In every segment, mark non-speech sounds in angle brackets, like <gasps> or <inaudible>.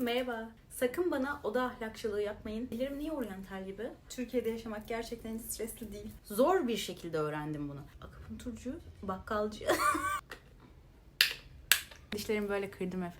Merhaba. Sakın bana oda ahlakçılığı yapmayın. Ellerim niye oryantal gibi? Türkiye'de yaşamak gerçekten stresli değil. Zor bir şekilde öğrendim bunu. Akupunkturcu, bakkalcı. <laughs> Dişlerimi böyle kırdım hep.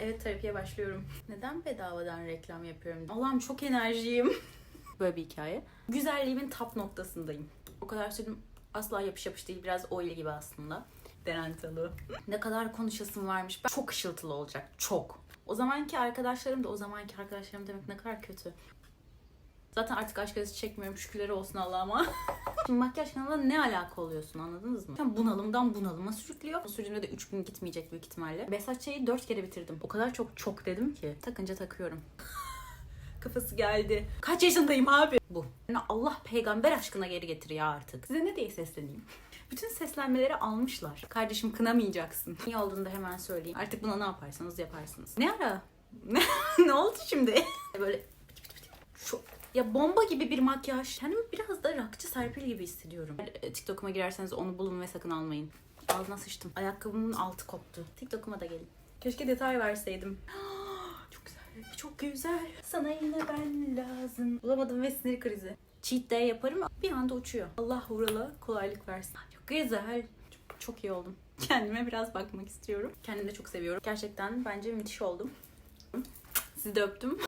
Evet terapiye başlıyorum. Neden bedavadan reklam yapıyorum? Allah'ım çok enerjiyim. <laughs> Böyle bir hikaye. Güzelliğimin tap noktasındayım. O kadar sürdüm asla yapış yapış değil. Biraz oil gibi aslında. Denantalı. ne kadar konuşasım varmış. Ben çok ışıltılı olacak. Çok. O zamanki arkadaşlarım da o zamanki arkadaşlarım demek ne kadar kötü. Zaten artık aşk acısı çekmiyorum. Şükürler olsun Allah'ıma. <laughs> Şimdi makyaj kanalına ne alaka oluyorsun anladınız mı? Sen bunalımdan bunalıma sürüklüyor. Sürdüğümde de 3 gün gitmeyecek büyük ihtimalle. Ç'yi 4 kere bitirdim. O kadar çok çok dedim ki. Takınca takıyorum. <laughs> Kafası geldi. Kaç yaşındayım abi? Bu. Yani Allah peygamber aşkına geri getiriyor artık. Size ne diye sesleneyim? Bütün seslenmeleri almışlar. Kardeşim kınamayacaksın. Niye olduğunu da hemen söyleyeyim. Artık buna ne yaparsanız yaparsınız. Ne ara? <laughs> ne oldu şimdi? Böyle şu ya bomba gibi bir makyaj. Kendimi biraz da rakçı Serpil gibi hissediyorum. E, TikTok'uma girerseniz onu bulun ve sakın almayın. Ağzına sıçtım. Ayakkabımın altı koptu. TikTok'uma da gelin. Keşke detay verseydim. <gasps> Çok güzel. Sana yine ben lazım. Bulamadım ve sinir krizi. Cheat day yaparım bir anda uçuyor. Allah hurala kolaylık versin. Çok güzel. Çok, çok iyi oldum. <laughs> Kendime biraz bakmak istiyorum. Kendimi de çok seviyorum. Gerçekten bence müthiş oldum. Sizi de öptüm.